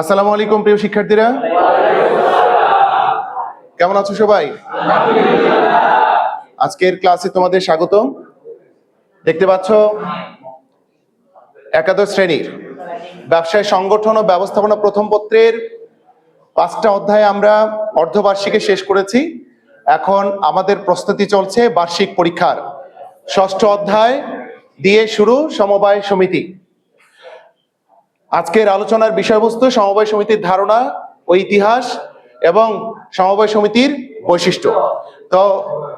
আসসালামু আলাইকুম প্রিয় শিক্ষার্থীরা। কেমন আছো সবাই? আজকের ক্লাসে তোমাদের স্বাগতম। দেখতে পাচ্ছ, একাদশ শ্রেণির ব্যবসায় সংগঠন ও ব্যবস্থাপনা প্রথম পত্রের পাঁচটা অধ্যায় আমরা অর্ধবার্ষিকে শেষ করেছি। এখন আমাদের প্রস্তুতি চলছে বার্ষিক পরীক্ষার ষষ্ঠ অধ্যায় দিয়ে শুরু সমবায় সমিতি। আজকের আলোচনার বিষয়বস্তু সমবায় সমিতির ধারণা ও ইতিহাস এবং সমবায় সমিতির বৈশিষ্ট্য। তো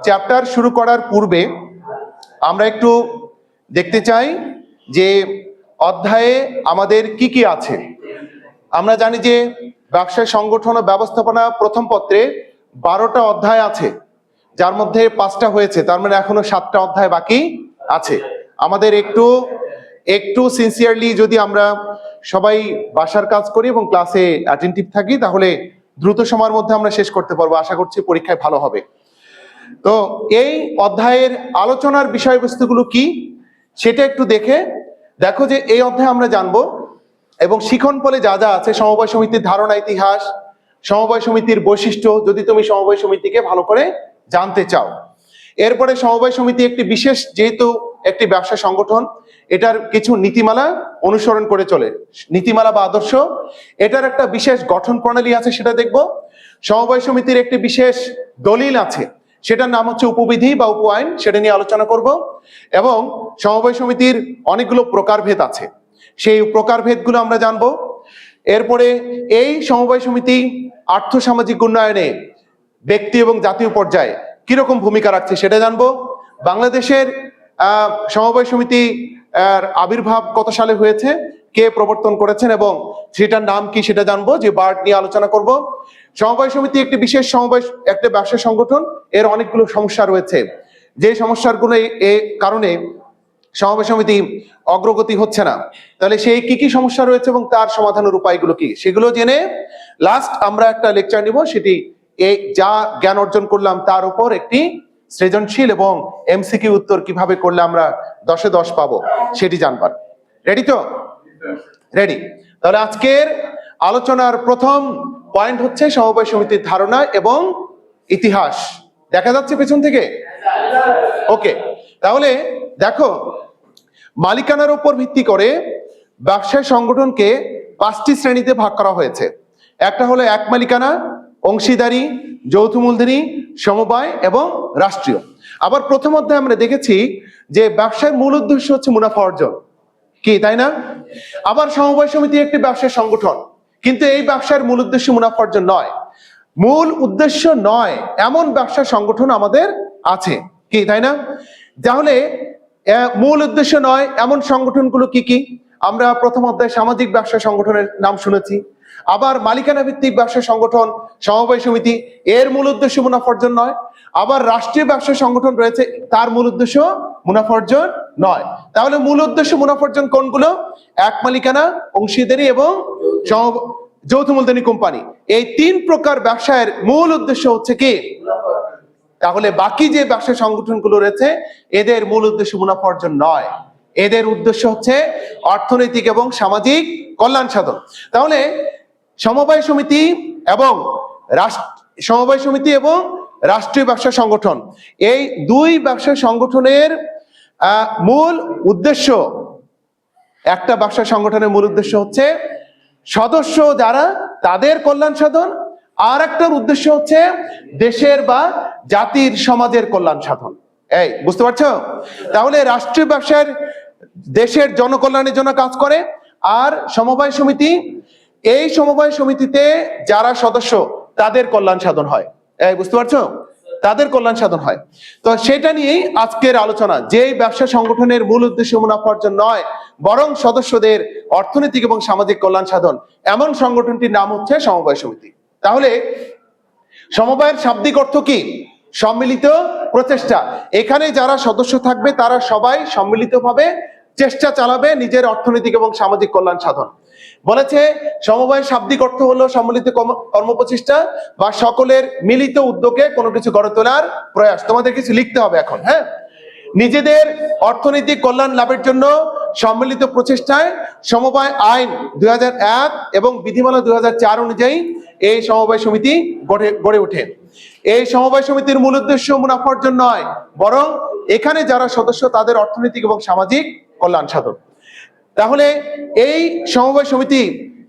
চ্যাপ্টার শুরু করার পূর্বে আমরা একটু দেখতে চাই যে অধ্যায়ে আমাদের কি কি আছে। আমরা জানি যে ব্যবসায় সংগঠন ও ব্যবস্থাপনা প্রথম পত্রে বারোটা অধ্যায় আছে, যার মধ্যে পাঁচটা হয়েছে, তার মানে এখনও সাতটা অধ্যায় বাকি আছে। আমাদের একটু একটু সিনসিয়ারলি যদি আমরা সবাই বাসার কাজ করি এবং ক্লাসে অ্যাটেন্টিভ থাকি, তাহলে দ্রুত সময়ের মধ্যে আমরা শেষ করতে পারব। আশা করছি পরীক্ষায় ভালো হবে। তো এই অধ্যায়ের আলোচনার বিষয়বস্তুগুলো কি, সেটা একটু দেখে দেখো যে এই অধ্যায়ে আমরা জানব এবং শিখন ফলে যা যা আছে, সমবায় সমিতির ধারণা, ইতিহাস, সমবায় সমিতির বৈশিষ্ট্য, যদি তুমি সমবায় সমিতিকে ভালো করে জানতে চাও। এরপরে সমবায় সমিতি একটি বিশেষ যেহেতু একটি ব্যবসা সংগঠন, এটার কিছু নীতিমালা অনুসরণ করে চলে। নীতিমালা বা আদর্শ, এটার একটা বিশেষ গঠন প্রণালী আছে, সেটা দেখব। সমবায় সমিতির একটি বিশেষ দলিল আছে, সেটার নাম হচ্ছে উপবিধি বা উপ আইন সেটা নিয়ে আলোচনা করব। এবং সমবায় সমিতির অনেকগুলো প্রকারভেদ আছে, সেই প্রকারভেদগুলো আমরা জানব। এরপরে এই সমবায় সমিতি আর্থসামাজিক উন্নয়নে ব্যক্তি এবং জাতীয় পর্যায়ে কীরকম ভূমিকা রাখছে সেটা জানব। বাংলাদেশের সমবায় সমিতি আবির্ভাব কত সালে হয়েছে, কে প্রবর্তন করেছেন এবং সেটার নাম কি সেটা জানব, যে বার্ড নিয়ে আলোচনা করব। সমবায় সমিতি একটি বিশেষ সমবায়, একটা ব্যবসা সংগঠন, এর অনেকগুলো সমস্যা রয়েছে। যে সমস্যাগুলো এ- কারণে সমবায় সমিতি অগ্রগতি হচ্ছে না। তাহলে সেই কি কি সমস্যা রয়েছে এবং তার সমাধানের উপায়গুলো কি? সেগুলো জেনে লাস্ট আমরা একটা লেকচার নিব, সেটি এই যা জ্ঞান অর্জন করলাম তার উপর একটি সৃজনশীল এবং এমসিকিউ উত্তর কীভাবে করলে আমরা দশে দশ পাবো সেটি জানবার। রেডি তো? রেডি তাহলে আজকের আলোচনার প্রথম পয়েন্ট হচ্ছে সমবায় সমিতির ধারণা এবং ইতিহাস। দেখা যাচ্ছে পেছন থেকে? ওকে তাহলে দেখো, মালিকানার উপর ভিত্তি করে ব্যবসায় সংগঠনকে পাঁচটি শ্রেণীতে ভাগ করা হয়েছে। একটা হলো এক মালিকানা অংশীদারি যৌথ মূলধনী সমবায় এবং রাষ্ট্রীয়। আবার প্রথম অধ্যায়ে আমরা দেখেছি যে ব্যবসায় মূল উদ্দেশ্য হচ্ছে মুনাফা অর্জন। কি, তাই না? আবার সমবায় সমিতি একটি ব্যবসায় সংগঠন, কিন্তু এই ব্যবসার মূল উদ্দেশ্য মুনাফা অর্জন নয়। মূল উদ্দেশ্য নয়, এমন ব্যবসা সংগঠন আমাদের আছে। কি, তাই না? তাহলে মূল উদ্দেশ্য নয়, এমন সংগঠনগুলো কি কি? আমরা প্রথম অধ্যায় সামাজিক ব্যবসা সংগঠনের নাম শুনেছি। আবার মালিকানা ভিত্তিক ব্যবসা সংগঠন সমবায় সমিতি, এর মূল উদ্দেশ্য মুনাফা অর্জন নয়। আবার রাষ্ট্রীয় ব্যবসা সংগঠন রয়েছে, তার মূল উদ্দেশ্য মুনাফা অর্জন নয়। তাহলে মূল উদ্দেশ্য মুনাফা অর্জন কোনগুলো? এক মালিকানা, অংশীদারি এবং যৌথ মূলধনী কোম্পানি। এই তিন প্রকার ব্যবসায়ের মূল উদ্দেশ্য হচ্ছে কি? তাহলে বাকি যে ব্যবসা সংগঠনগুলো রয়েছে, এদের মূল উদ্দেশ্য মুনাফা অর্জন নয়। এদের উদ্দেশ্য হচ্ছে অর্থনৈতিক এবং সামাজিক কল্যাণ সাধন। তাহলে সমবায় সমিতি এবং রাষ্ট্র, সমবায় সমিতি এবং রাষ্ট্রীয় ব্যবসা সংগঠন। এই দুই ব্যবসা সংগঠনের মূল উদ্দেশ্য, একটা ব্যবসা সংগঠনের মূল উদ্দেশ্য হচ্ছে সদস্য যারা তাদের কল্যাণ সাধন আর একটার উদ্দেশ্য হচ্ছে দেশের বা জাতির সমাজের কল্যাণ সাধন। এই, বুঝতে পারছ? তাহলে রাষ্ট্রীয় ব্যবসার দেশের জনকল্যাণের জন্য কাজ করে, আর সমবায় সমিতি এই সমবায় সমিতিতে যারা সদস্য, তাদের কল্যাণ সাধন হয়। বুঝতে পারছ? তাদের কল্যাণ সাধন হয়। তো সেটা নিয়েই আজকের আলোচনা, যেই ব্যবসা সংগঠনের মূল উদ্দেশ্য মুনাফা অর্জন নয়, বরং সদস্যদের অর্থনৈতিক এবং সামাজিক কল্যাণ সাধন। এমন সংগঠনটির নাম হচ্ছে সমবায় সমিতি। তাহলে, সমবায়ের শাব্দিক অর্থ কি? সম্মিলিত প্রচেষ্টা। এখানে যারা সদস্য থাকবে, তারা সবাই সম্মিলিতভাবে চেষ্টা চালাবে নিজের অর্থনৈতিক এবং সামাজিক কল্যাণ সাধন। বলেছে, সমবায় শাব্দিক অর্থ হলো সম্মিলিত কর্ম- কর্মপ্রচেষ্টা বা সকলের মিলিত উদ্যোগে কোনো কিছু গড়ে তোলার প্রয়াস। তোমাদের কিছু লিখতে হবে এখন হ্যাঁ? নিজেদের অর্থনৈতিক কল্যাণ লাভের জন্য সম্মিলিত প্রচেষ্টায় সমবায় আইন দুই হাজার এক এবং বিধিমালা দুই হাজার চার অনুযায়ী এই সমবায় সমিতি গড়ে গড়ে ওঠে। এই সমবায় সমিতির মূল উদ্দেশ্য মুনাফা অর্জন নয়, বরং এখানে যারা সদস্য তাদের অর্থনৈতিক এবং সামাজিক কল্যাণ সাধন। তাহলে এই সমবায় সমিতি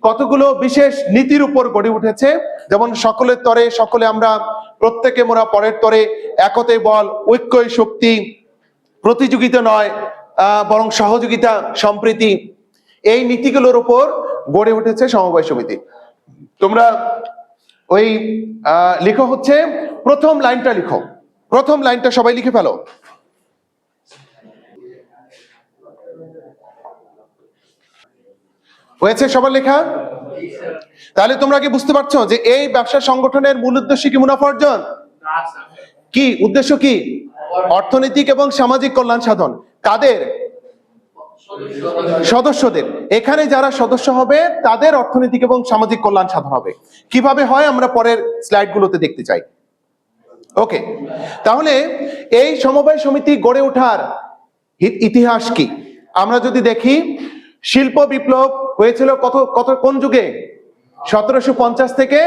কতগুলো বিশেষ নীতির উপর গড়ে উঠেছে? যেমন সকলের তরে সকলে আমরা, প্রত্যেকে মোরা পরের তরে একতে বল, ঐক্যই শক্তি, প্রতিযোগিতা নয় বরং সহযোগিতা, সম্প্রীতি। এই নীতিগুলোর উপর গড়ে উঠেছে সমবায় সমিতি। তোমরা ওই লিখো হচ্ছে, প্রথম লাইনটা লিখো। প্রথম লাইনটা সবাই লিখে ফেলো। হয়েছে সবার লেখা? তাহলে তোমরা কি বুঝতে পারছ যে এই ব্যবসা সংগঠনের মূল উদ্দেশ্য কি মুনাফা অর্জন? কি? উদ্দেশ্য কি? অর্থনৈতিক এবং সামাজিক কল্যাণ সাধন। কাদের? সদস্যদের। এখানে যারা সদস্য হবে, তাদের অর্থনৈতিক এবং সামাজিক কল্যাণ সাধন হবে। কীভাবে হয় আমরা পরের স্লাইডগুলোতে দেখতে চাই। ওকে। তাহলে এই সমবায় সমিতি গড়ে ওঠার ইতিহাস কি? আমরা যদি দেখি শিল্প বিপ্লব হয়েছিল কত কত, কোন যুগে? সতেরোশো পঞ্চাশ থেকে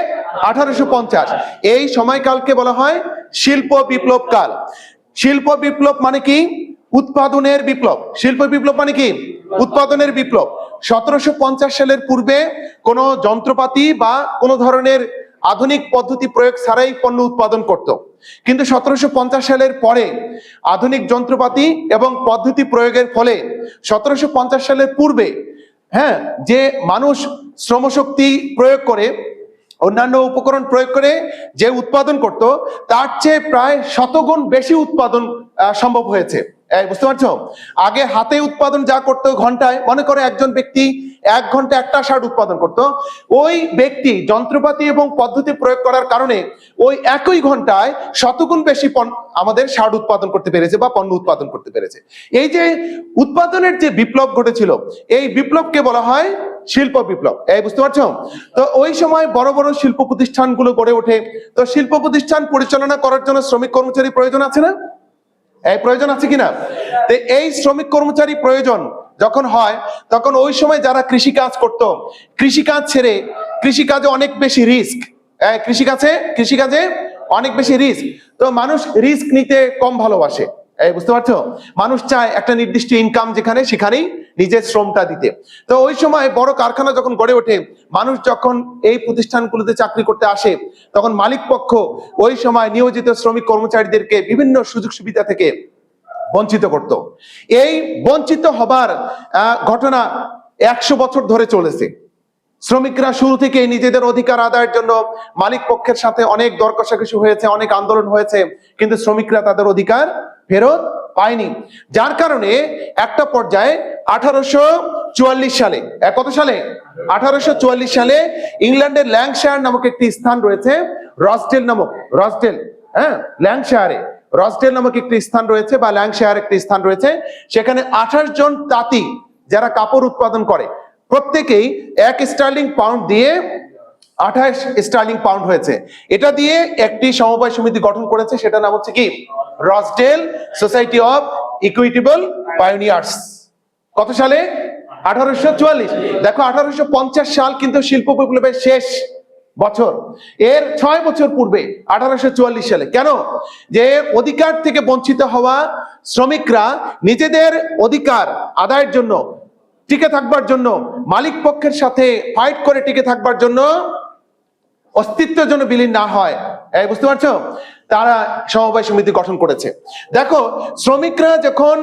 আঠারোশো পঞ্চাশ। এই সময়কালকে বলা হয় শিল্প বিপ্লব কাল। শিল্প বিপ্লব মানে কি? উৎপাদনের বিপ্লব। শিল্প বিপ্লব মানে কি? উৎপাদনের বিপ্লব। সতেরোশো পঞ্চাশ সালের পূর্বে কোনো যন্ত্রপাতি বা কোনো ধরনের আধুনিক পদ্ধতি প্রয়োগ ছাড়াই পণ্য উৎপাদন করত। কিন্তু সতেরোশো পঞ্চাশ সালের পরে আধুনিক যন্ত্রপাতি এবং পদ্ধতি প্রয়োগের ফলে সতেরোশো পঞ্চাশ সালের পূর্বে হ্যাঁ যে মানুষ শ্রমশক্তি প্রয়োগ করে, অন্যান্য উপকরণ প্রয়োগ করে যে উৎপাদন করত, তার চেয়ে প্রায় শতগুণ বেশি উৎপাদন সম্ভব হয়েছে। বুঝতে পারছ? আগে হাতে উৎপাদন যা করতো ঘন্টায়, মনে করো একজন ব্যক্তি এক ঘণ্টা একটা শার্ট উৎপাদন করত। ওই ব্যক্তি যন্ত্রপাতি এবং পদ্ধতি প্রয়োগ করার কারণে ওই একই ঘন্টায় শতগুণ বেশি আমাদের শার্ট উৎপাদন করতে পেরেছে বা পণ্য উৎপাদন করতে পেরেছে। এই যে উৎপাদনের যে বিপ্লব ঘটেছিল, এই বিপ্লবকে বলা হয় শিল্প বিপ্লব। এই বুঝতে পারছ? তো ওই সময় বড় বড় শিল্প প্রতিষ্ঠানগুলো গড়ে ওঠে। তো শিল্প প্রতিষ্ঠান পরিচালনা করার জন্য শ্রমিক কর্মচারী প্রয়োজন আছে না? এই প্রয়োজন আছে কিনা? এই শ্রমিক কর্মচারী প্রয়োজন যখন হয়, তখন ওই সময় যারা কৃষি কাজ করত কৃষি কাজ ছেড়ে কৃষি কাজে অনেক বেশি রিস্ক কৃষি কাজে কৃষি কাজে অনেক বেশি রিস্ক তো মানুষ রিস্ক নিতে কম ভালোবাসে। বুঝতে পারছ? মানুষ চায় একটা নির্দিষ্ট ইনকাম যেখানে সেখানেই নিজের শ্রমটা দিতে। তো ওই সময় বড় কারখানা যখন গড়ে ওঠে, মানুষ যখন এই প্রতিষ্ঠানগুলোতে চাকরি করতে আসে, তখন মালিক পক্ষ ওই সময় নিয়োজিত শ্রমিক কর্মচারীদেরকে বিভিন্ন সুযোগ সুবিধা থেকে বঞ্চিত করত। এই বঞ্চিত হবার ঘটনা একশো বছর ধরে চলেছে। শ্রমিকরা শুরু থেকে নিজেদের অধিকার আদায়ের জন্য মালিক পক্ষের সাথে অনেক দর কষাকষি হয়েছে, অনেক আন্দোলন হয়েছে, কিন্তু শ্রমিকরা তাদের অধিকার ফেরত পায়নি। যার কারণে একটা পর্যায়ে আঠারোশো চুয়াল্লিশ সালে কত সালে? আঠারোশো চুয়াল্লিশ সালে ইংল্যান্ডের ল্যাংশায়ার নামক একটি স্থান রয়েছে রসডেল নামক, রসডেল হ্যাঁ? ল্যাংশায়ারে রসডেল নামক একটি স্থান রয়েছে বা ল্যাংশায়ার একটি স্থান রয়েছে। সেখানে আঠাশ জন তাঁতি যারা কাপড় উৎপাদন করে। প্রত্যেকেই এক স্টার্লিং পাউন্ড দিয়ে আঠাশ স্টার্লিং পাউন্ড হয়েছে। এটা দিয়ে একটি সমবায় সমিতি গঠন করেছে। সেটা নাম হচ্ছে কি? Rochdale society of equitable pioneers. কত সালে? আঠারোশো চুয়াল্লিশ। দেখো, আঠারোশো পঞ্চাশ সাল কিন্তু শিল্প বিপ্লবের শেষ বছর। এর ছয় বছর পূর্বে, আঠারোশো চুয়াল্লিশ সালে। কেন? যে অধিকার থেকে বঞ্চিত হওয়া শ্রমিকরা নিজেদের অধিকার আদায়ের জন্য, টিকে থাকবার জন্য, মালিক পক্ষের সাথে ফাইট করে টিকে থাকবার জন্য অস্তিত্ব যেন বিলীন না হয়। এই বুঝতে পারছ? তারা সমবায় সমিতি গঠন করেছে। দেখো, শ্রমিকরা যখন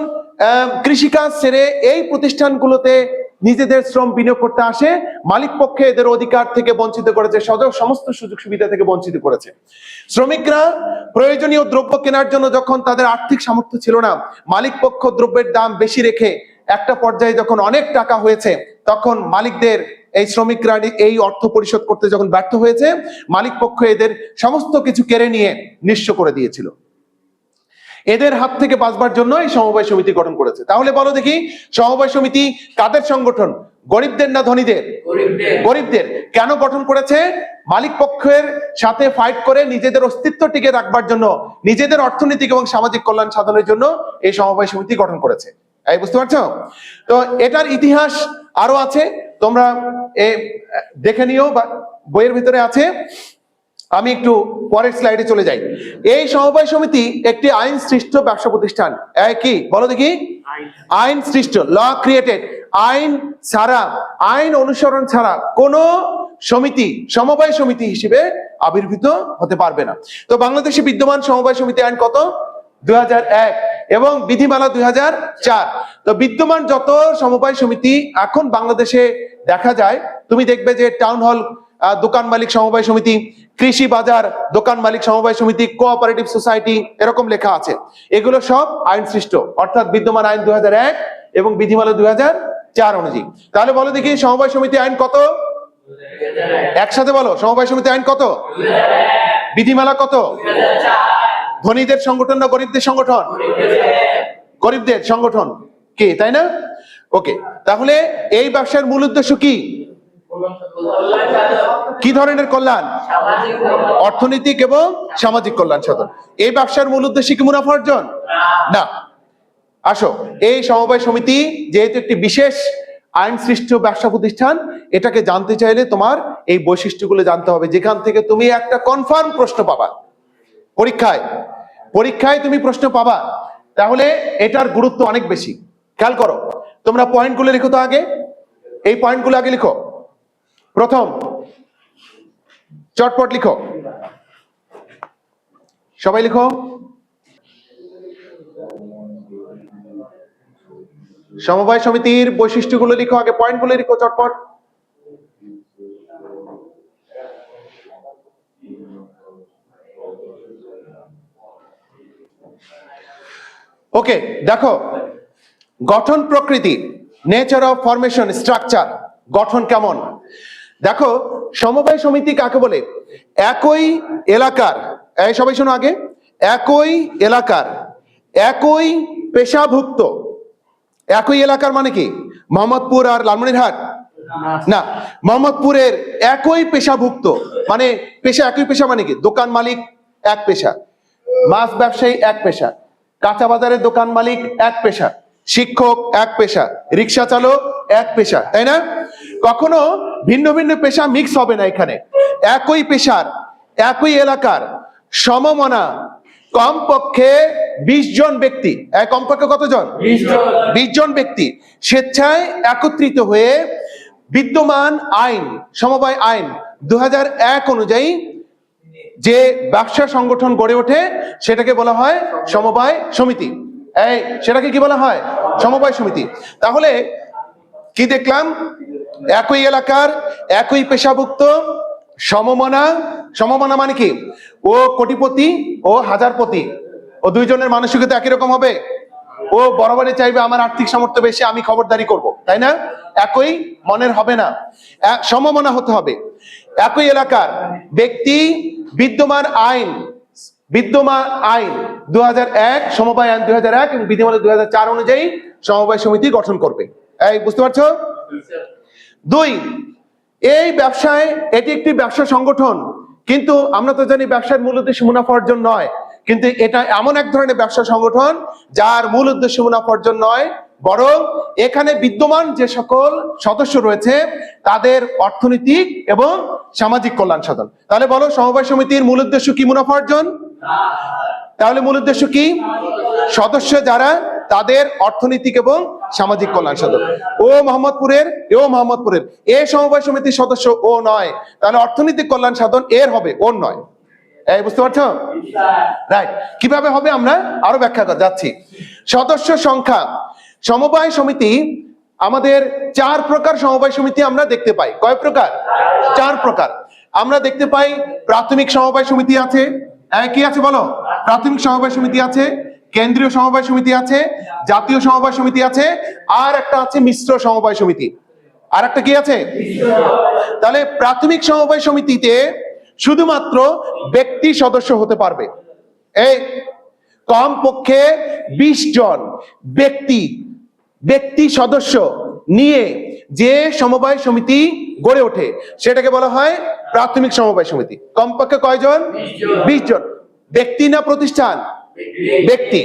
কৃষিকাজ ছেড়ে এই প্রতিষ্ঠানগুলোতে নিজেদের শ্রম বিনিয়োগ করতে আসে, মালিক পক্ষে এদের অধিকার থেকে বঞ্চিত করেছে সদ- সমস্ত সুযোগ সুবিধা থেকে বঞ্চিত করেছে। শ্রমিকরা প্রয়োজনীয় দ্রব্য কেনার জন্য যখন তাদের আর্থিক সামর্থ্য ছিল না, মালিক পক্ষ দ্রব্যের দাম বেশি রেখে একটা পর্যায়ে যখন অনেক টাকা হয়েছে, তখন মালিকদের এই শ্রমিকরা এই অর্থ পরিশোধ করতে যখন ব্যর্থ হয়েছে, মালিক পক্ষ এদের সমস্ত কিছু কেড়ে নিয়ে নিঃস্ব করে দিয়েছিল। এদের হাত থেকে বাঁচবার জন্য এই সমবায় সমিতি গঠন করেছে। তাহলে বলো দেখি সমবায় সমিতি কাদের সংগঠন? গরিবদের না ধনীদের? গরিবদের। কেন গঠন করেছে? মালিক পক্ষের সাথে ফাইট করে নিজেদের অস্তিত্ব টিকে রাখবার জন্য নিজেদের অর্থনৈতিক এবং সামাজিক কল্যাণ সাধনের জন্য এই সমবায় সমিতি গঠন করেছে। এই বুঝতে পারছ? তো এটার ইতিহাস আরও আছে তোমরা এ দেখে নিও বা বইয়ের ভিতরে আছে। আমি একটু পরের স্লাইডে চলে যাই। এই সমবায় সমিতি একটি আইন সৃষ্ট ব্যবসা প্রতিষ্ঠান। কি? বলো দেখি। আইন সৃষ্ট, ল ক্রিয়েটেড আইন ছাড়া, আইন অনুসরণ ছাড়া কোনো সমিতি, সমবায় সমিতি হিসেবে আবির্ভূত হতে পারবে না। তো বাংলাদেশে বিদ্যমান সমবায় সমিতি আইন কত? দুই হাজার এক এবং বিধিমালা দুই হাজার চার। তো বিদ্যমান যত সমবায় সমিতি এখন বাংলাদেশে দেখা যায়, তুমি দেখবে যে টাউন হল দোকান মালিক সমবায় সমিতি, কৃষি বাজার, দোকান মালিক সমবায় সমিতি কোঅপারেটিভ সোসাইটি এরকম লেখা আছে। এগুলো সব আইন সৃষ্ট অর্থাৎ বিদ্যমান আইন দুই এবং বিধিমালা দুই চার অনুযায়ী। তাহলে বলো দেখি, সমবায় সমিতি আইন কত? একসাথে বলো, সমবায় সমিতি আইন কত? বিধিমালা কত? ধনীদের সংগঠন না গরিবদের সংগঠন? গরিবদের সংগঠন। কি, তাই না? ওকে, তাহলে এই ব্যবসার মূল উদ্দেশ্য কি? কি ধরনের কল্যাণ? অর্থনৈতিক এবং সামাজিক কল্যাণ সাধন। এই ব্যবসার মূল উদ্দেশ্য কি মুনাফা অর্জন? না। আসো, এই সমবায় সমিতি যেহেতু একটি বিশেষ আইন সৃষ্ট ব্যবসা প্রতিষ্ঠান, এটাকে জানতে চাইলে তোমার এই বৈশিষ্ট্যগুলো জানতে হবে। যেখান থেকে তুমি একটা কনফার্ম প্রশ্ন পাবা। পরীক্ষায়। পরীক্ষায় তুমি প্রশ্ন পাবা। তাহলে এটার গুরুত্ব অনেক বেশি। খেয়াল করো, তোমরা পয়েন্টগুলো লিখো তো আগে। এই পয়েন্টগুলো আগে লিখো। প্রথম, চটপট লিখো। সবাই লিখো। সমবায় সমিতির বৈশিষ্ট্যগুলো লিখো, আগে পয়েন্টগুলো লিখো চটপট। ওকে, দেখো, গঠন প্রকৃতি নেচার অফ ফরমেশন স্ট্রাকচার গঠন কেমন? দেখো, সমবায় সমিতি কাকে বলে? একই এলাকার সবাই শোনো আগে, একই এলাকার, একই পেশাভুক্ত, একই এলাকার মানে কি? মোহাম্মদপুর আর লালমনিরহাট? না, মোহাম্মদপুরের একই পেশাভুক্ত মানে পেশা, একই পেশা মানে কি? দোকান মালিক এক পেশা, মাছ ব্যবসায়ী এক পেশা, কাঁচা বাজারের দোকান মালিক এক পেশা, শিক্ষক এক পেশা, রিক্সা চালক এক পেশা, তাই না? কখনো ভিন্ন ভিন্ন পেশা মিক্স হবে না এখানে। একই পেশার একই এলাকার সমমনা কমপক্ষে বিশ জন ব্যক্তি। কমপক্ষে কতজন? বিশ জন। ব্যক্তি স্বেচ্ছায় একত্রিত হয়ে বিদ্যমান আইন সমবায় আইন দু হাজার এক অনুযায়ী যে ব্যবসা সংগঠন গড়ে ওঠে সেটাকে বলা হয় সমবায় সমিতি। এই সেটাকে কি বলা হয়? সমবায় সমিতি। তাহলে কি দেখলাম? একই এলাকার, একই পেশাভুক্ত, সমমনা সমমনা মানে কি? ও কোটিপতি, ও হাজারপতি। ও দুইজনের মানসিকতা একই রকম হবে? ও বরাবরই চাইবে আমার আর্থিক সামর্থ্য বেশি, আমি খবরদারি করব। তাই না? একই মনের হবে না। সমমনা হতে হবে। একই এলাকার ব্যক্তি, বিদ্যমান আইন বিদ্যমান আইন দু সমবায় আইন দু এক এবং বিধিমালা দুই হাজার চার অনুযায়ী সমবায় সমিতি গঠন করবে। এই, বুঝতে পারছ? দুই এই ব্যবসায় এটি একটি ব্যবসা সংগঠন। কিন্তু আমরা তো জানি ব্যবসার মূল উদ্দেশ্য মুনাফা অর্জন নয়। কিন্তু এটা এমন এক ধরনের ব্যবসা সংগঠন যার মূল উদ্দেশ্য মুনাফা অর্জন নয় বরং এখানে বিদ্যমান যে সকল সদস্য রয়েছে তাদের অর্থনৈতিক এবং সামাজিক কল্যাণ সাধন। তাহলে বলো সমবায় সমিতির মূল উদ্দেশ্য কি মুনাফা অর্জন? তাহলে মূল উদ্দেশ্য কি? সদস্য যারা তাদের অর্থনৈতিক এবং সামাজিক কল্যাণ সাধন। ও মোহাম্মদপুরের এও মোহাম্মদপুরের এ সমবায় সমিতির সদস্য ও নয়। তাহলে অর্থনৈতিক কল্যাণ সাধন এর হবে ওর নয়। এই বুঝতে পারছ? রাইট কীভাবে হবে আমরা আরও ব্যাখ্যা যাচ্ছি। সদস্য সংখ্যা। সমবায় সমিতি আমাদের চার প্রকার সমবায় সমিতি আমরা দেখতে পাই। কয় প্রকার? চার প্রকার। আমরা দেখতে পাই প্রাথমিক সমবায় সমিতি আছে। আহ, কি আছে বলো? প্রাথমিক সমবায় সমিতি আছে। কেন্দ্রীয় সমবায় সমিতি আছে জাতীয় সমবায় সমিতি আছে আর একটা আছে মিশ্র সমবায় সমিতি। আর একটা কি আছে? তাহলে প্রাথমিক সমবায় সমিতিতে শুধুমাত্র ব্যক্তি সদস্য হতে পারবে। এই কমপক্ষে বিশ জন ব্যক্তি ব্যক্তি সদস্য নিয়ে যে সমবায় সমিতি গড়ে ওঠে সেটাকে বলা হয় প্রাথমিক সমবায় সমিতি। কমপক্ষে কয়জন? বিশ জন। ব্যক্তি না প্রতিষ্ঠান? ব্যক্তি।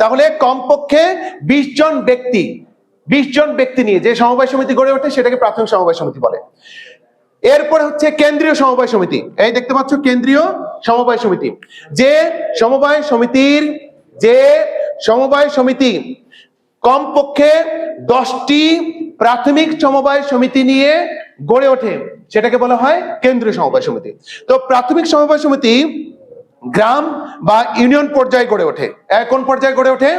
তাহলে কমপক্ষে বিশ জন ব্যক্তি, বিশ জন ব্যক্তি নিয়ে যে সমবায় সমিতি গড়ে ওঠে সেটাকে প্রাথমিক সমবায় সমিতি বলে। এরপরে হচ্ছে কেন্দ্রীয় সমবায় সমিতি। এই দেখতে পাচ্ছ কেন্দ্রীয় সমবায় সমিতি। যে সমবায় সমিতির, যে সমবায় সমিতি কমপক্ষে দশটি প্রাথমিক সমবায় সমিতি নিয়ে গড়ে ওঠে, সেটাকে বলা হয় কেন্দ্রীয় সমবায় সমিতি। তো প্রাথমিক সমবায় সমিতি গ্রাম বা ইউনিয়ন পর্যায়ে গড়ে ওঠে। কোন পর্যায়ে গড়ে ওঠে?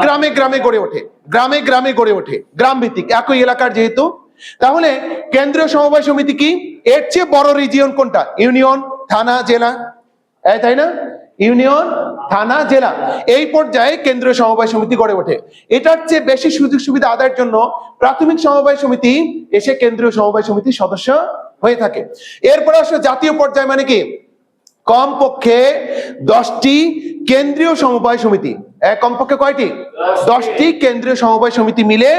গ্রামে। গ্রামে গড়ে ওঠে। গ্রামে গ্রামে গড়ে ওঠে। গ্রাম ভিত্তিক একই এলাকার যেহেতু। তাহলে কেন্দ্রীয় সমবায় সমিতি কি? এর চেয়ে বড় রিজিয়ন কোনটা? ইউনিয়ন থানা জেলা। তাই না? ইউনিয়ন থানা জেলা। এই পর্যায়ে কেন্দ্রীয় সমবায় সমিতি গড়ে ওঠে। এটার চেয়ে বেশি সুযোগ সুবিধা আদায়ের জন্য প্রাথমিক সমবায় সমিতি এসে কেন্দ্রীয় সমবায় সমিতির সদস্য হয়ে থাকে। এরপরে আসলে জাতীয় পর্যায়ে মানে কি? কমপক্ষে দশটি কেন্দ্রীয় সমবায় সমিতি। কমপক্ষে কয়টি? দশটি। কেন্দ্রীয় সমবায় সমিতি মিলে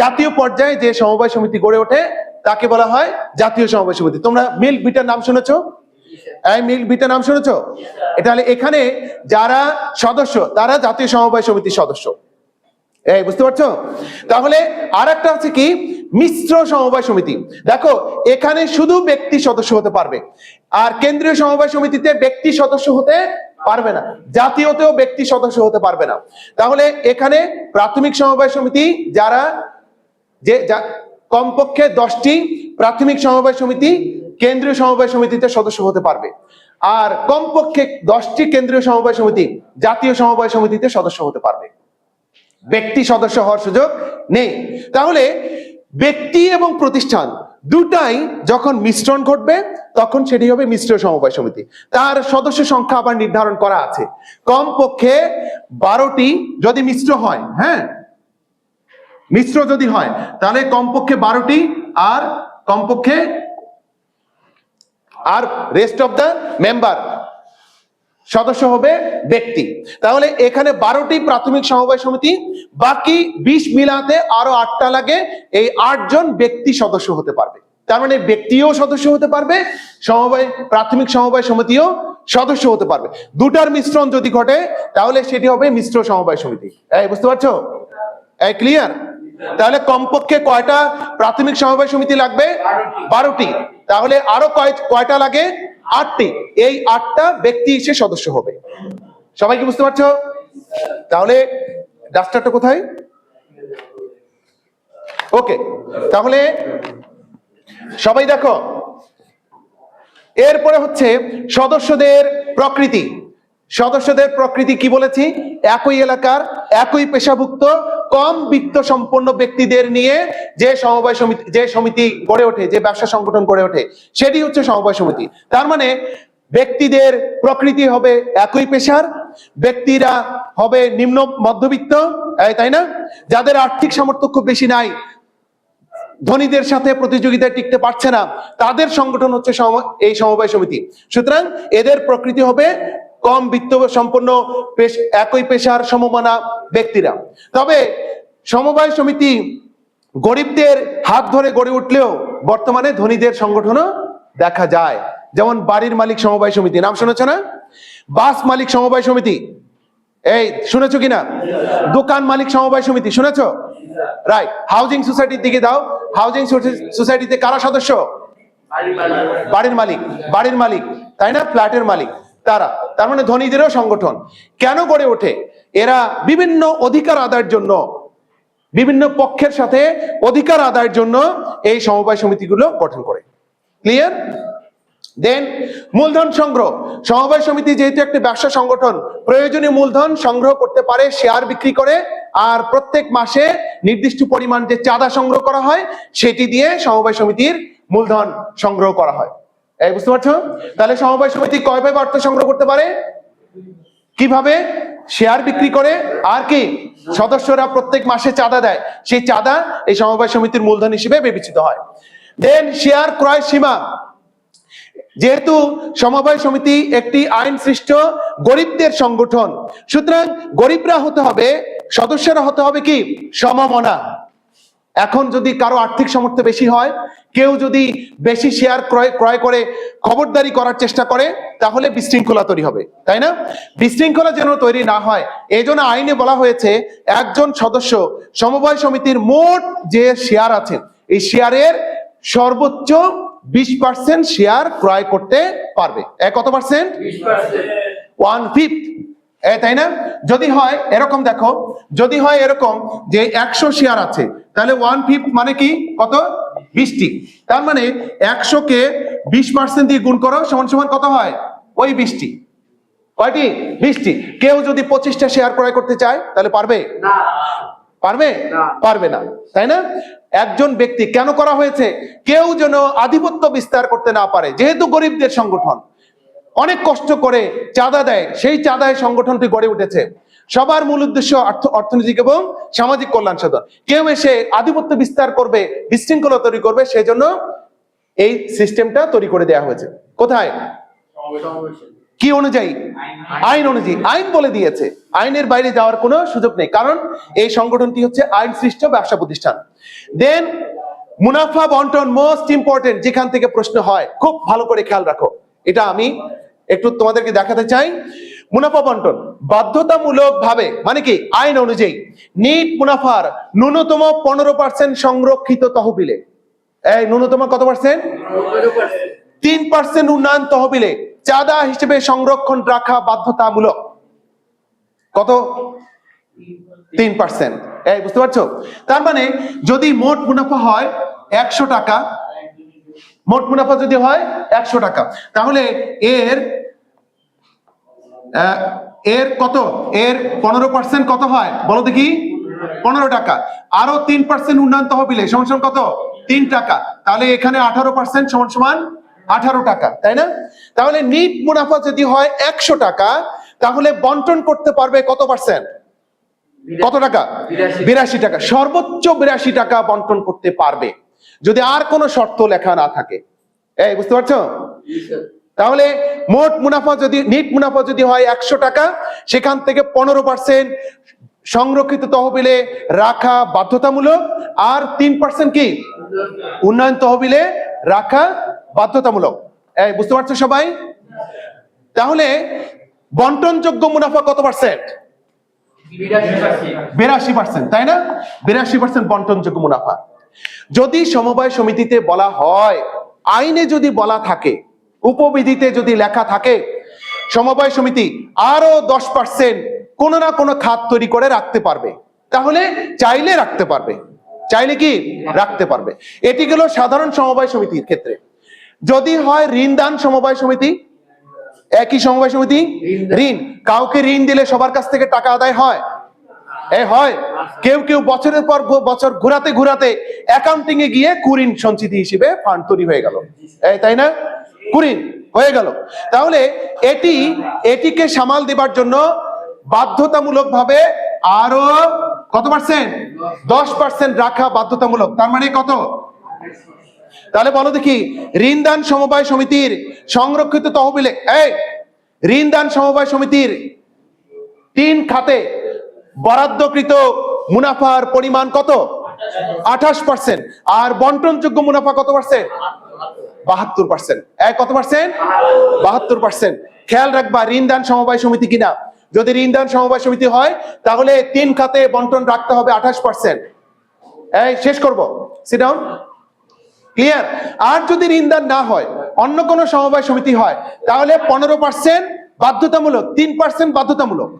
জাতীয় পর্যায়ে যে সমবায় সমিতি গড়ে ওঠে তাকে বলা হয় জাতীয় সমবায় সমিতি। তোমরা মিল্ক বিটার নাম শুনেছ? মিল্ক বিটার নাম শুনেছো? এটা হলে এখানে যারা সদস্য তারা জাতীয় সমবায় সমিতির সদস্য। এই বুঝতে পারছ? তাহলে আর একটা আছে কি? মিশ্র সমবায় সমিতি। দেখো এখানে শুধু ব্যক্তি সদস্য হতে পারবে। আর কেন্দ্রীয় সমবায় সমিতিতে ব্যক্তি সদস্য হতে পারবে না। জাতীয়তেও ব্যক্তি সদস্য হতে পারবে না। তাহলে এখানে প্রাথমিক সমবায় সমিতি যারা, যে কমপক্ষে দশটি প্রাথমিক সমবায় সমিতি কেন্দ্রীয় সমবায় সমিতিতে সদস্য হতে পারবে। আর কমপক্ষে দশটি কেন্দ্রীয় সমবায় সমিতি জাতীয় সমবায় সমিতিতে সদস্য হতে পারবে। ব্যক্তি সদস্য হওয়ার সুযোগ নেই। তাহলে ব্যক্তি এবং প্রতিষ্ঠান দুটাই যখন মিশ্রণ ঘটবে, তখন সেটি হবে মিশ্র সমবায় সমিতি। তার সদস্য সংখ্যা আবার নির্ধারণ করা আছে। কমপক্ষে বারোটি যদি মিশ্র হয় হ্যাঁ? মিশ্র যদি হয়, তাহলে কমপক্ষে বারোটি আর কমপক্ষে আর রেস্ট অফ দ্য মেম্বার সদস্য হবে ব্যক্তি। তাহলে এখানে বারোটি প্রাথমিক সমবায় সমিতি, বাকি বিশ মিলাতে আরও আটটা লাগে, এই আটজন ব্যক্তি সদস্য হতে পারবে। তার মানে ব্যক্তিও সদস্য হতে পারবে, সমবায়, প্রাথমিক সমবায় সমিতিও সদস্য হতে পারবে। দুটার মিশ্রণ যদি ঘটে, তাহলে সেটি হবে মিশ্র সমবায় সমিতি। এই, বুঝতে পারছ? এই ক্লিয়ার তাহলে কমপক্ষে কয়টা প্রাথমিক সমবায় সমিতি লাগবে? বারোটি। তাহলে আরও কয় কয়টা লাগে? আটটি, এই আটটা ব্যক্তি এসে সদস্য হবে। সবাই কি বুঝতে পারছ? তাহলে ডাস্টারটা কোথায়? ওকে, তাহলে সবাই দেখো। এরপরে হচ্ছে সদস্যদের প্রকৃতি। সদস্যদের প্রকৃতি কি বলেছি? একই এলাকার, একই পেশাভুক্ত কম বিত্ত সম্পন্ন ব্যক্তিদের নিয়ে যে সমবায় সমিতি, যে সমিতি গড়ে ওঠে, যে ব্যবসা সংগঠন গড়ে ওঠে, সেটি হচ্ছে সমবায় সমিতি। তার মানে ব্যক্তিদের প্রকৃতি হবে একই পেশার, ব্যক্তিরা হবে নিম্ন মধ্যবিত্ত তাই না? যাদের আর্থিক সামর্থ্য খুব বেশি নাই, ধনীদের সাথে প্রতিযোগিতায় টিকতে পারছে না, তাদের সংগঠন হচ্ছে এই সমবায় সমিতি। সুতরাং এদের প্রকৃতি হবে কম বিত্ত সম্পন্ন একই পেশার সমমানা ব্যক্তিরা। তবে সমবায় সমিতি গরিবদের হাত ধরে গড়ে উঠলেও বর্তমানে ধনীদের সংগঠনও দেখা যায়। যেমন বাড়ির মালিক সমবায় সমিতি। নাম শুনেছ না? বাস মালিক সমবায় সমিতি। এই, শুনেছো কিনা দোকান মালিক সমবায় সমিতি। শুনেছ? রাইট হাউজিং সোসাইটির দিকে দাও। হাউজিং সোসাইটিতে কারা সদস্য? বাড়ির মালিক। বাড়ির মালিক। তাই না? ফ্ল্যাটের মালিক। তারা, তার মানে ধনীদেরও সংগঠন। কেন গড়ে ওঠে? এরা বিভিন্ন অধিকার আদায়ের জন্য, বিভিন্ন পক্ষের সাথে অধিকার আদায়ের জন্য এই সমবায় সমিতিগুলো গঠন করে। ক্লিয়ার দেন মূলধন সংগ্রহ। সমবায় সমিতি যেহেতু একটি ব্যবসা সংগঠন, প্রয়োজনীয় মূলধন সংগ্রহ করতে পারে শেয়ার বিক্রি করে, আর প্রত্যেক মাসে নির্দিষ্ট পরিমাণ যে চাঁদা সংগ্রহ করা হয়, সেটি দিয়ে সমবায় সমিতির মূলধন সংগ্রহ করা হয়। এই, বুঝতে পারছ? তাহলে সমবায় সমিতি কয়ভাবে অর্থ সংগ্রহ করতে পারে? কীভাবে? শেয়ার বিক্রি করে। আর কি? সদস্যরা প্রত্যেক মাসে চাঁদা দেয়। সেই চাঁদা এই সমবায় সমিতির মূলধন হিসেবে বিবেচিত হয়। দেন শেয়ার ক্রয় সীমা। যেহেতু সমবায় সমিতি একটি আইন সৃষ্ট গরিবদের সংগঠন, সুতরাং গরিবরা হতে হবে, সদস্যরা হতে হবে কি? সমমনা। এখন যদি কারও আর্থিক সামর্থ্য বেশি হয় কেউ যদি বেশি শেয়ার ক্রয় ক্রয় করে খবরদারি করার চেষ্টা করে তাহলে বিশৃঙ্খলা তৈরি হবে তাই না? বিশৃঙ্খলা যেন তৈরি না হয় এই জন্য আইনে বলা হয়েছে একজন সদস্য সমবায় সমিতির মোট যে শেয়ার আছে এই শেয়ারের সর্বোচ্চ বিশ পার্সেন্ট শেয়ার ক্রয় করতে পারবে। এ কত পার্সেন্ট ওয়ান ফিফথ তাই না? যদি হয় এরকম দেখো যদি হয় এরকম যে একশো শেয়ার আছে তাহলে ওয়ান ফিফথ মানে কি? কত? বিশটি তার মানে একশো কে বিশ পার্সেন্ট দিয়ে গুণ করো সমান সমান কত হয়? ওই বিশটি কয়টি? বিশটি কেউ যদি পঁচিশটা শেয়ার ক্রয় করতে চায় তাহলে পারবে? পারবে? পারবে না। তাই না? একজন ব্যক্তি কেন করা হয়েছে? কেউ যেন আধিপত্য বিস্তার করতে না পারে যেহেতু গরিবদের সংগঠন। অনেক কষ্ট করে চাঁদা দেয়। সেই চাঁদায় সংগঠনটি গড়ে উঠেছে। সবার মূল উদ্দেশ্য অর্থনৈতিক এবং সামাজিক কল্যাণ সাধন। কেউ এসে আধিপত্য বিস্তার করবে, বিশৃঙ্খলা তৈরি করবে, সেজন্য এই সিস্টেমটা তৈরি করে দেওয়া হয়েছে। কোথায়? কি অনুযায়ী? আইন অনুযায়ী। আইন বলে দিয়েছে। আইনের বাইরে যাওয়ার কোনো সুযোগ নেই। কারণ এই সংগঠনটি হচ্ছে আইন সৃষ্ট ব্যবসা প্রতিষ্ঠান। দেন মুনাফা বন্টন মোস্ট ইম্পর্টেন্ট, যেখান থেকে প্রশ্ন হয়। খুব ভালো করে খেয়াল রাখো। এটা আমি একটু তোমাদেরকে দেখাতে চাই। মুনাফা বন্টন বাধ্যতামূলক ভাবে মানে কি, আইন অনুযায়ী নিট মুনাফার ন্যূনতম পনেরো পার্সেন্ট সংরক্ষিত তহবিলে। এই ন্যূনতম কত পার্সেন্ট তিন পার্সেন্ট উন্নয়ন তহবিলে চাঁদা হিসেবে সংরক্ষণ রাখা বাধ্যতামূলক। কত? তিন পার্সেন্ট এই, বুঝতে পারছ? তার মানে যদি মোট মুনাফা হয় একশো টাকা মোট মুনাফা যদি হয় একশো টাকা। তাহলে এর এর কত? এর পনেরো পার্সেন্ট কত হয়? বলো দেখি। পনেরো টাকা। আরও তিন পার্সেন্ট উন্নয়ন তহবিলে সমান সমান কত? তিন টাকা। তাহলে এখানে আঠারো পার্সেন্ট সমান সমান আঠারো টাকা তাই না? তাহলে নিট মুনাফা যদি হয় একশো টাকা তাহলে বন্টন করতে পারবে কত পার্সেন্ট কত টাকা? বিরাশি। বিরাশি টাকা। সর্বোচ্চ বিরাশি টাকা বন্টন করতে পারবে। যদি আর কোনো শর্ত লেখা না থাকে। এই বুঝতে পারছ? তাহলে মোট মুনাফা যদি নিট মুনাফা যদি হয় একশো টাকা সেখান থেকে পনেরো পার্সেন্ট সংরক্ষিত তহবিলে রাখা বাধ্যতামূলক আর তিন পার্সেন্ট কি? উন্নয়ন তহবিলে রাখা বাধ্যতামূলক। এই বুঝতে পারছ সবাই? তাহলে বন্টনযোগ্য মুনাফা কত পার্সেন্ট। বিরাশি পার্সেন্ট তাই না? বিরাশি পার্সেন্ট বন্টনযোগ্য মুনাফা। যদি সমবায় সমিতিতে বলা হয় আইনে যদি বলা থাকে উপবিধিতে যদি লেখা থাকে সমবায় সমিতি আরও দশ পার্সেন্ট কোনো না কোনো খাত তৈরি করে রাখতে পারবে। তাহলে চাইলে রাখতে পারবে। চাইলে কি? রাখতে পারবে। এটি গেল সাধারণ সমবায় সমিতির ক্ষেত্রে। যদি হয় ঋণ দান সমবায় সমিতি একই সমবায় সমিতি? ঋণ। কাউকে ঋণ দিলে সবার কাছ থেকে টাকা আদায় হয়? এ হয়। কেউ কেউ বছরের পর বছর ঘুরাতে ঘুরাতে অ্যাকাউন্টিং এ গিয়ে কুরিন সঞ্চিতি হিসেবে ফান্ড তৈরি হয়ে গেল। তাই না? কুরিন হয়ে গেল। তাহলে এটি, এটিকে সামাল দেবার জন্য বাধ্যতামূলক ভাবে আরও কত পার্সেন্ট দশ পার্সেন্ট রাখা বাধ্যতামূলক। তার মানে কত? তাহলে বলো দেখি, ঋণ দান সমবায় সমিতির সংরক্ষিত তহবিলে, এই ঋণদান সমবায় সমিতির তিন খাতে বরাদ্দকৃত মুনাফার পরিমাণ কত? আঠাশ পার্সেন্ট আর বন্টনযোগ্য মুনাফা কত পার্সেন্ট বাহাত্তর পার্সেন্ট এক কত পার্সেন্ট বাহাত্তর পার্সেন্ট খেয়াল রাখবা, ঋণ দান সমবায় সমিতি কিনা? যদি ঋণ দান সমবায় সমিতি হয়, তাহলে তিন খাতে বন্টন রাখতে হবে আঠাশ পার্সেন্ট এই, শেষ করব। সিট ডাউন ক্লিয়ার আর যদি ঋণদান না হয়, অন্য কোনো সমবায় সমিতি হয়, তাহলে পনেরো পার্সেন্ট বাধ্যতামূলক, তিন পার্সেন্ট বাধ্যতামূলক।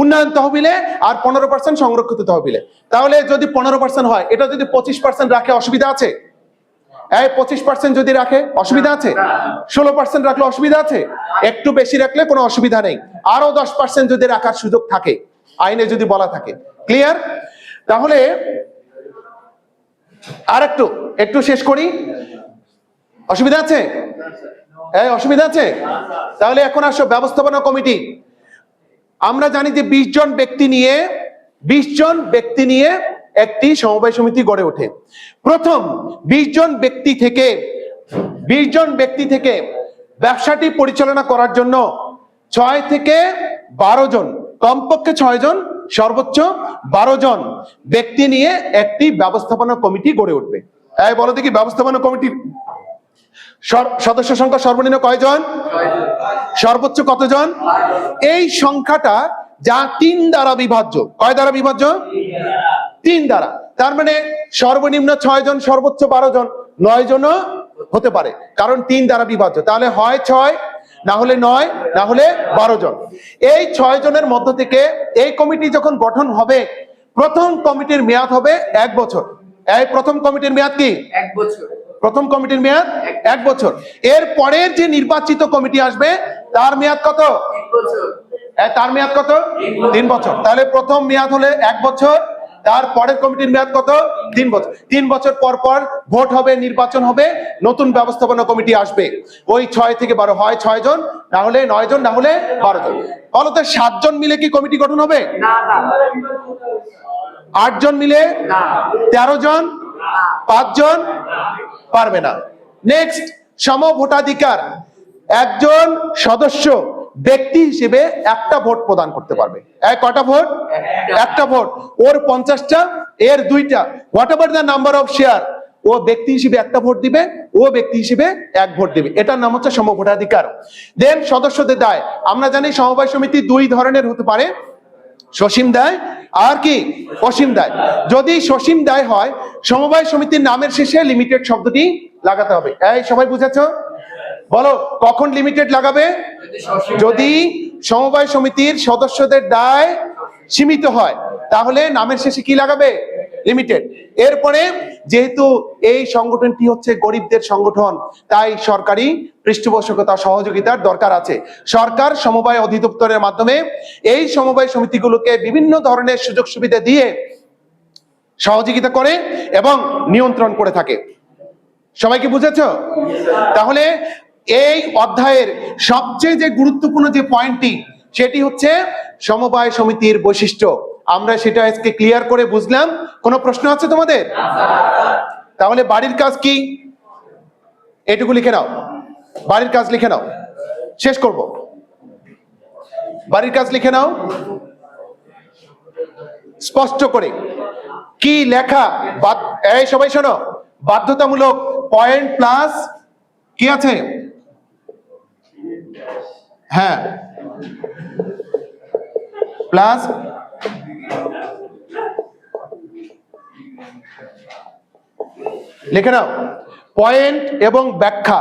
উন্নয়ন তহবিলে আর পনেরো পার্সেন্ট সংরক্ষিত তহবিলে। তাহলে যদি পনেরো পার্সেন্ট হয়, এটা যদি পঁচিশ পার্সেন্ট রাখে, অসুবিধা আছে? পঁচিশ পার্সেন্ট যদি রাখে, অসুবিধা আছে? ষোলো পার্সেন্ট রাখলে অসুবিধা আছে? একটু বেশি রাখলে কোনো অসুবিধা নেই। আরও দশ পার্সেন্ট যদি রাখার সুযোগ থাকে, আইনে যদি বলা থাকে। ক্লিয়ার তাহলে আর একটু একটু শেষ করি। অসুবিধা আছে? অসুবিধা আছে? তাহলে এখন আসো ব্যবস্থাপনা কমিটি। আমরা জানি যে বিশ জন ব্যক্তি নিয়ে, বিশ জন ব্যক্তি নিয়ে একটি সমবায় সমিতি গড়ে ওঠে। প্রথম, বিশ জন ব্যক্তি থেকে, বিশ জন ব্যক্তি থেকে ব্যবসাটি পরিচালনা করার জন্য ছয় থেকে বারো জন, কমপক্ষে ছয় জন, সর্বোচ্চ বারো জন ব্যক্তি নিয়ে একটি ব্যবস্থাপনা কমিটি গড়ে উঠবে। বলো দেখি, ব্যবস্থাপনা কমিটির সর- সদস্য সংখ্যা সর্বনিম্ন কয়জন? সর্বোচ্চ কতজন? এই সংখ্যাটা যা তিন দ্বারা বিভাজ্য। কয় দ্বারা বিভাজ্য? তিন দ্বারা। তার মানে সর্বনিম্ন ছয় জন সর্বোচ্চ বারো জন নয় জনও হতে পারে। কারণ তিন দ্বারা বিভাজ্য। তাহলে হয় ছয়, না হলে নয়, না হলে বারো জন এই ছয় জনের মধ্য থেকে এই কমিটি যখন গঠন হবে, প্রথম কমিটির মেয়াদ হবে এক বছর। এই প্রথম কমিটির মেয়াদ কি? এক বছর। প্রথম কমিটির মেয়াদ এক বছর। এর পরের যে নির্বাচিত কমিটি আসবে তার মেয়াদ কত? এ, তার মেয়াদ কত? তিন বছর। তাহলে প্রথম মেয়াদ হলে এক বছর তার পরের কমিটির মেয়াদ কত? তিন বছর। তিন বছর পর পর ভোট হবে নির্বাচন হবে নতুন ব্যবস্থাপনা কমিটি আসবে। ওই ছয় থেকে বারো হয় ছয় জন না হলে নয় জন না হলে বারো জন। বলতো সাতজন মিলে কি কমিটি গঠন হবে? না না। আট জন মিলে তেরো জন? পাঁচজন পারবে না। নেক্সট সম ভোটাধিকার একজন সদস্য ব্যক্তি হিসেবে একটা ভোট প্রদান করতে পারবে। কটা ভোট? একটা ভোট। ওর পঞ্চাশটা, এর দুইটা। Whatever the number of share ও ব্যক্তি হিসেবে একটা ভোট দিবে, ও ব্যক্তি হিসেবে এক ভোট দিবে। এটার নাম হচ্ছে সমভোটাধিকার। দেন সদস্যদের দায়। আমরা জানি সমবায় সমিতি দুই ধরনের হতে পারে। সসীম দায় আর কি? অসীম দায়। যদি সসীম দায় হয়, সমবায় সমিতির নামের শেষে লিমিটেড শব্দটি লাগাতে হবে। এই, সবাই বুঝেছ? বলো, কখন লিমিটেড লাগাবে? যদি সমবায় সমিতির সদস্যদের দায় সীমিত হয়, তাহলে নামের শেষে কি লাগাবে? লিমিটেড এরপরে যেহেতু এই সংগঠনটি হচ্ছে গরিবদের সংগঠন, তাই সরকারি পৃষ্ঠপোষকতা সহযোগিতার দরকার আছে। সরকার সমবায় অধিদপ্তরের মাধ্যমে এই সমবায় সমিতিগুলোকে বিভিন্ন ধরনের সুযোগ সুবিধা দিয়ে সহযোগিতা করে এবং নিয়ন্ত্রণ করে থাকে। সবাই কি বুঝেছ? তাহলে এই অধ্যায়ের সবচেয়ে যে গুরুত্বপূর্ণ যে পয়েন্টটি, সেটি হচ্ছে সমবায় সমিতির বৈশিষ্ট্য। আমরা সেটা আজকে ক্লিয়ার করে বুঝলাম। কোনো প্রশ্ন আছে তোমাদের? তাহলে বাড়ির কাজ কি? এটুকু লিখে নাও। বাড়ির কাজ লিখে নাও। শেষ করব। বাড়ির কাজ লিখে নাও। স্পষ্ট করে। কি লেখা? এই সবাই শোনো। বাধ্যতামূলক পয়েন্ট প্লাস কি আছে? হ্যাঁ। প্লাস লিখে নাও। পয়েন্ট এবং ব্যাখ্যা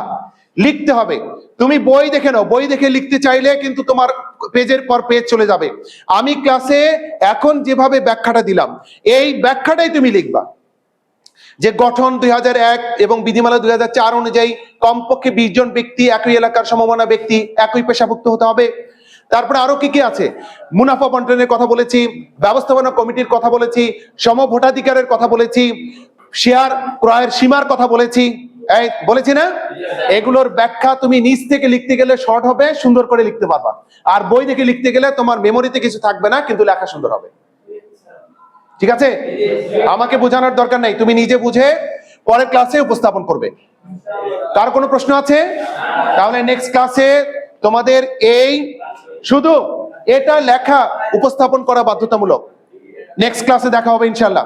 লিখতে হবে। তুমি বই দেখে নাও। বই দেখে লিখতে চাইলে কিন্তু তোমার পেজের পর পেজ চলে যাবে। আমি ক্লাসে এখন যেভাবে ব্যাখ্যাটা দিলাম, এই ব্যাখ্যাটাই তুমি লিখবা। যে গঠন দুই হাজার এক এবং বিধিমালা দুই হাজার চার অনুযায়ী কমপক্ষে বিশ জন ব্যক্তি একই এলাকার সমমানা ব্যক্তি একই পেশাভুক্ত হতে হবে। তারপরে আরও কি কি আছে? মুনাফা বন্টনের কথা বলেছি, ব্যবস্থাপনা কমিটির কথা বলেছি সম ভোটাধিকারের কথা বলেছি শেয়ার ক্রয়ের সীমার কথা বলেছি। বলেছি না? এগুলোর ব্যাখ্যা তুমি নিজ থেকে লিখতে গেলে শর্ট হবে, সুন্দর করে লিখতে পারবা। আর বই দেখে লিখতে গেলে তোমার মেমোরিতে কিছু থাকবে না, কিন্তু লেখা সুন্দর হবে। ঠিক আছে? আমাকে বোঝানোর দরকার নাই, তুমি নিজে বুঝে পরের ক্লাসে উপস্থাপন করবে। কার কোনো প্রশ্ন আছে? তাহলে নেক্সট ক্লাসে তোমাদের এই, শুধু এটা লেখা উপস্থাপন করা বাধ্যতামূলক। নেক্সট ক্লাসে দেখা হবে ইনশাল্লাহ